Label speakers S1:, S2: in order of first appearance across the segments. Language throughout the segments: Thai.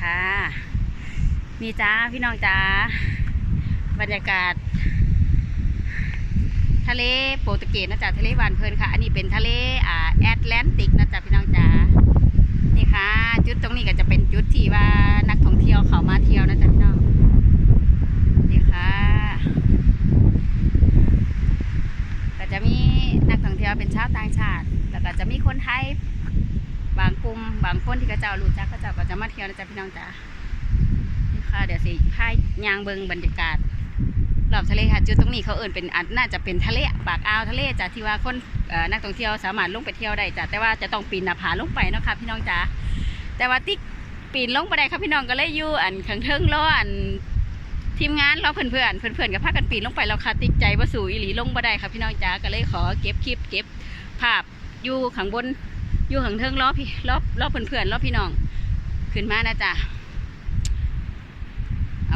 S1: ค่ะ มีจ้าพี่น้องจ้าบรรยากาศ ทะเลโปรตุเกสนะจ๊ะทะเลหวานเพลินค่ะ อันนี้เป็นทะเลอ่าแอตแลนติกนะจ๊ะพี่น้องจ้านี่ค่ะ จุดตรงนี้ก็จะเป็นจุดที่ว่านักท่องเที่ยวเขามาเที่ยวนะจ๊ะพี่น้องนี่ค่ะ ก็จะมีนักท่องเที่ยวเป็นชาวต่างชาติ แล้วก็จะมีคนไทย บางกลุ่มบางคนที่กระเจ้ารู้จักกระเจ้าก็จะมาเที่ยวนะจ๊ะพี่น้องจ้านี่ค่ะ เดี๋ยวสิพา ยางเบิงบรรยากาศรอบทะเลค่ะจุดตรงนี้เขาเอิ่นเป็นอันน่าจะเป็นทะเลปากอ่าวทะเลจ้ะที่ว่าคนนักท่องเที่ยวสามารถลงไปเที่ยวได้จ้ะแต่ว่าจะต้องปีนหน้าผาลงไปเนาะค่ะพี่น้องจ้าแต่ว่าติ๊กปีนลงไปได้ค่ะพี่น้องก็เลยอยู่อันข้างเทิงล้ออันทีมงานเราเพื่อนเพื่อนเพื่อนๆกับพากันปีนลงไปเราค่ะติ๊กใจว่าสู่อีหลีลงบ่ได้ค่ะพี่น้องจ้าก็เลยขอเก็บคลิปเก็บภาพอยู่ข้างบนอยู่ข้างเทิงล้อพี่ล้อล้อเพื่อนๆล้อพี่น้องขึ้นมานะจ๊ะเอา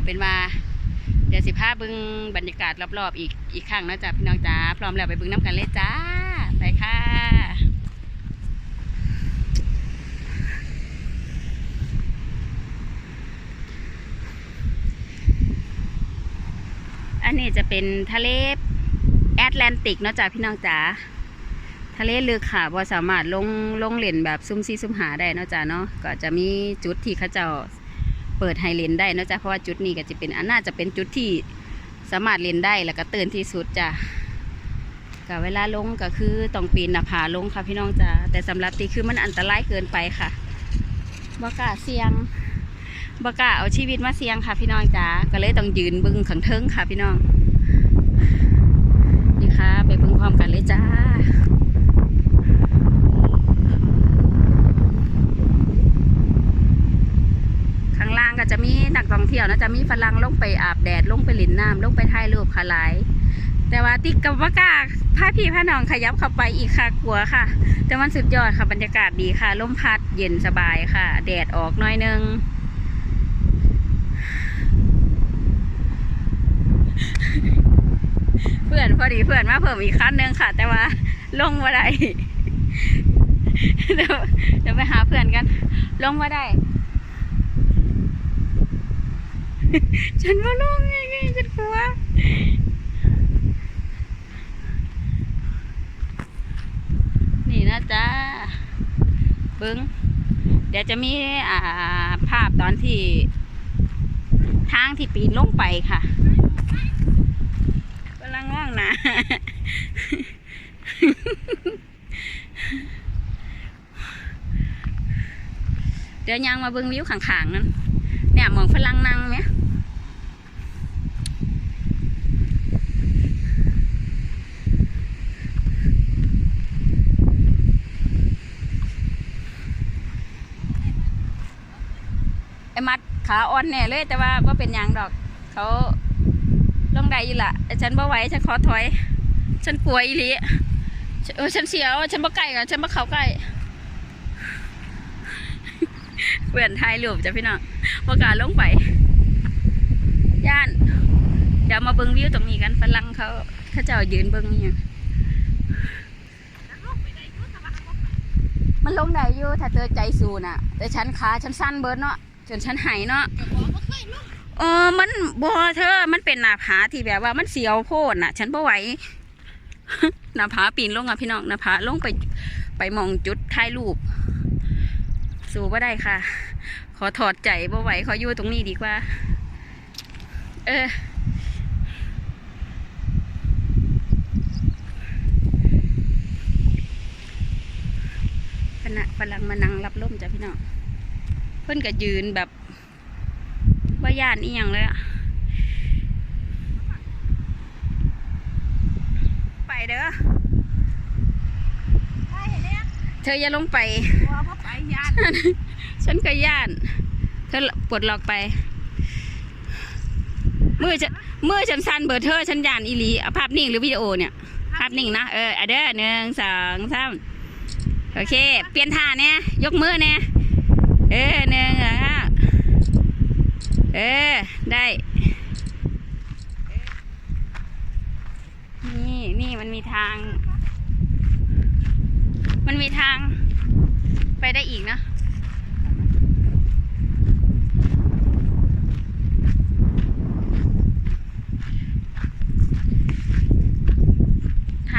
S1: เป็นว่า เดี๋ยวสิพาบึงบรรยากาศรอบๆ อีกอีกครั้งนะจ๊ะพี่น้องจ้าพร้อมแล้วไปบึงน้ำกันเลยจ้า ไปค่ะอันนี้จะเป็นทะเลแอตแลนติกเนาะจ้ะพี่น้องจ๋าทะเลลึกค่ะบ่สามารถลงลงเล่นแบบซุ่มซีซุ่มหาได้เนาะจ้ะเนาะก็จะมีจุดที่เขาเจ้า เปิดให้เลนได้นะจ๊ะเพราะว่าจุดนี้ก็จะเป็นอันน่าจะเป็นจุดที่สามารถเล่นได้แล้วก็ตื่นที่สุดจ้ะกับเวลาลงก็คือต้องปีนหน้าผาลงค่ะพี่น้องจ้ะแต่สำหรับตีคือมันอันตรายเกินไปค่ะบากาเสียงบากาเอาชีวิตมาเสียงค่ะพี่น้องจ้ะก็เลยต้องยืนบึงขังเทิงค่ะพี่น้องนี่ค่ะ ไปเบึงพร้อมกันเลยจ้า ข้างล่างก็จะมีนัก ที่ยวนะจะมีฝรั่งลงไปอาบแดดลงไปหลินน้ำลงไปถ่ายรูปค่ะหลาย แต่ว่าติ๊กกับว่ากล้าพาพี่พาน้องขยับเข้าไปอีกค่ะกลัวค่ะ แต่มันสุดยอดค่ะบรรยากาศดีค่ะลมพัดเย็นสบายค่ะ แดดออกน้อยนึงเพื่อนพอดีเพื่อนมาเพิ่มอีกคันนึงค่ะ แต่ว่าลงมาได้เดี๋ยวเดี๋ยวไปหาเพื่อนกัน ลงมาได้ ฉันว่าลงไงไงฉันกลัวนี่นะจ๊ะเบิ้งเดี๋ยวจะมีอ่าภาพตอนที่ ทางที่ปีนลงไปค่ะกำลังง่วงนะเดี๋ยวยังมาเบิ้งวิวข้างๆนั้นเนี่ยมองฝรั่งนั่งไหม ขาอ่อนแน่เลย แต่ว่าว่าเป็นยังดอก เขาลงได้อยู่ละแต่ฉันบ่ไหวฉันขอถอย ฉันกลัวอีหลีเออฉันเสียว ฉันบ่ใกล้กันฉันบ่เขาใกล้เพื่อนถ่ายรูปจ้ะพี่น้องประกล้าศลงไป ย่าน เดี๋ยวมาเบิ้งวิวตรงนี้กันฝรั่งเขาเขาเจ้ายืนเบิ้งอหย่างมันลงได้อยู่ถ้าเธอใจสู้น่ะ แต่ฉันขาฉันสั้นเบิดเนาะ จนฉันหายเนาะเออมันบ่เธอ มันเป็นหน้าผาที่แบบว่ามันเสียวโพดน่ะ ฉันบ่ไหวหน้าผาปีนลงอะพี่น้องหน้าผาลงไปไปมองจุดถ่ายรูป สู้บ่ได้ค่ะ ขอถอดใจบ่ไหวขออยู่ตรงนี้ดีกว่า เออคณะฝรั่งมานั่งรับลมจ้ะพี่น้อง เพิ่นก็ยืนแบบว่าย่านอีหยังเลยอะไปเด้อ
S2: ไปเห็นเนี่ย
S1: เธออย่าลงไป
S2: กลัวว่าไปยาน
S1: ฉันก็ย่าน เธอปลดล็อกไป มือฉันมือฉันสั่นเบอร์เธอฉันย่านอีหลีเอาภาพนิ่งหรือวิดีโอเนี่ย ภาพนิ่งนะ เอออะเด้อหนึ่งสองสามโอเค เปลี่ยนท่าเนี่ยยกมือเนี่ย เอ๊หนี่ยสะงห้เอ๊ได้ นี่นี่มันมีทาง มันมีทาง ไปได้อีกนะ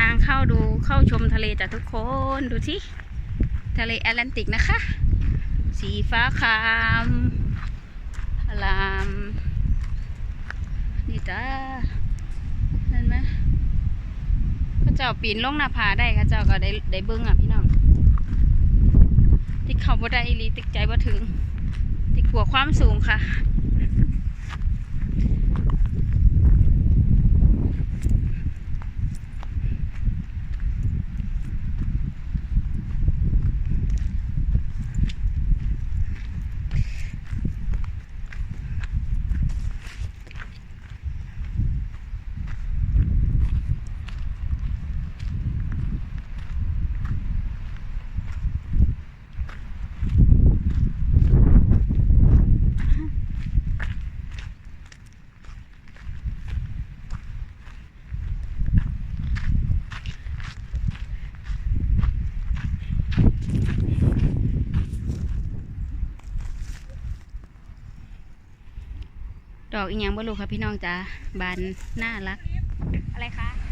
S1: างเข้าดูเข้าชมทะ
S3: เลจากทุกคนดูที่ทะเลแอตแลนติกนะคะ สีฟ้าคามอลาม นี่จ้าเห็นไหมก็เจ้าปีนลงหน้าผาได้ค่ะเจ้าก็ได้ได้เบิ้งอะพี่น้องติ๊กเขาบ่ได้อีลีติ๊กใจบ่ถึง ติ๊กกลัวความสูงค่ะ ดอกอีหยังบ่ลูกค่ะพี่น้องจ้าบานน่ารัก อะไรคะ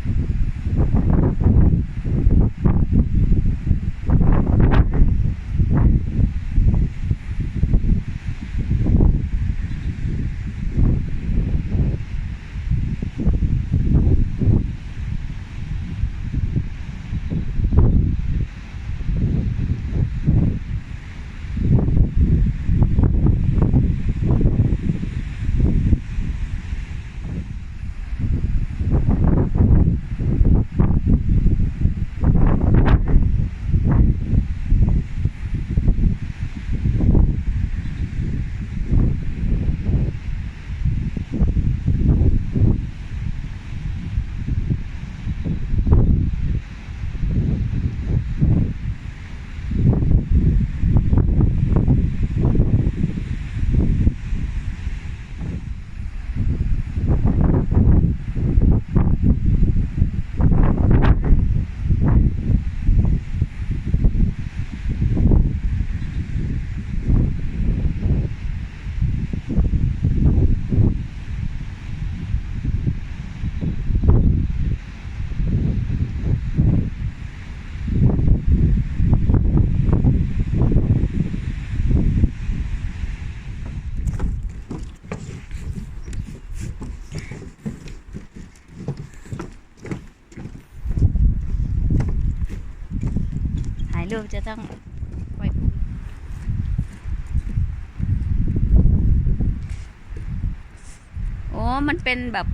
S3: จะต้องปล่อยผมโอ้มันเป็นแบบ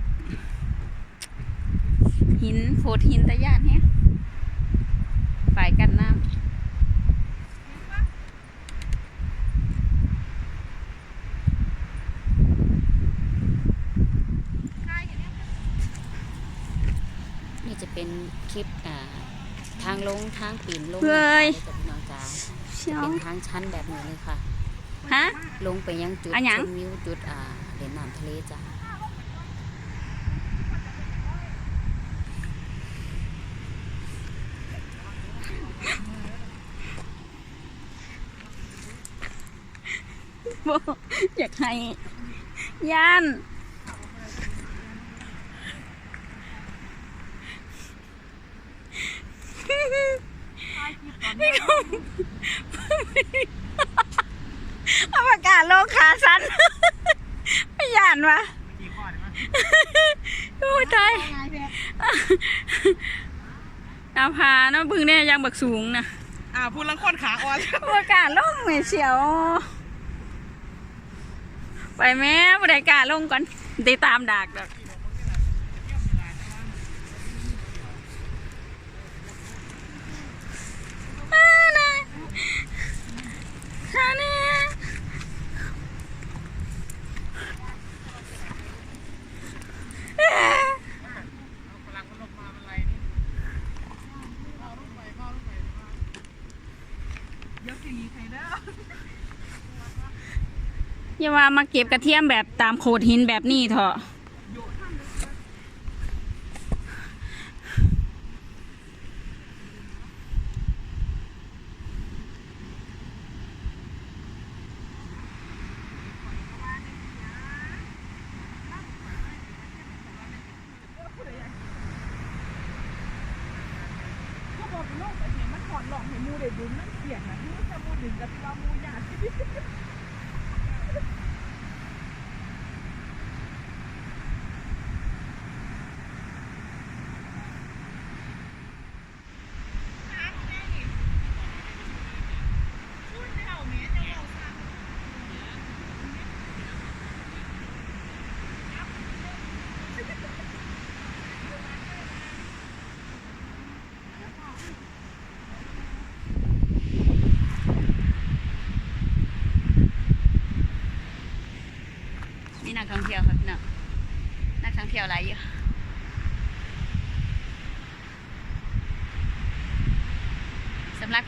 S3: หินโขดหินตะยานเนี่ยฝ่ายกันน้ำนี่จะเป็นคลิปอ่า ทางลงทางปีนลง
S1: เฮ้ย
S3: กับพี่น้องจ๋า
S1: เชียว
S3: เป็นทางชันแบบนี้เลยค่ะ
S1: ฮะ
S3: ลงไปยังจุด
S1: อันหยัง
S3: ชมวิวจุดอ่าเด่นน้ำทะเลจ้ะ
S1: บอยากให้ย่าน เอาประกาศโลกขาสั้นไม่ย่านวะโอ้ยตายเอาพาเนาะบึงเนี่ยยังบักสูงนะ
S2: อ่าพูดลังคนขาอ่อน
S1: ประกาศลงไม่เชียว ไปแม่บริการลงก่อนติดตามดากดอก อย่าว่ามาเก็บกระเทียมแบบตามโขดหินแบบนี้เถอะ
S4: มันถอนหลอกให้มูได้บุญ
S1: มันเสียงนะมัจะมูดึงกับเรามูหยา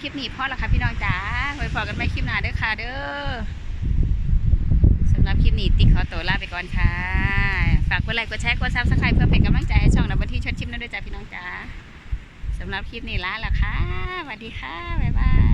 S1: ลิปนี้พอแล้วค่ะพี่น้องจ๋าไว้พอกันไม่คลิปหน้าเด้อค่ะเด้อสำหรับคลิปนี้ติ๊กขอตัวลาไปก่อนค่ะ ฝากกดไลค์กดแชร์กดซับสไครป์เพื่อเป็นกำลังใจให้ช่องนับบันที่ชดชิมนั่นด้วยจ้าพี่น้องจ๋าสำหรับคลิปนี้ลาแล้วค่ะสวัสดีค่ะบ๊ายบาย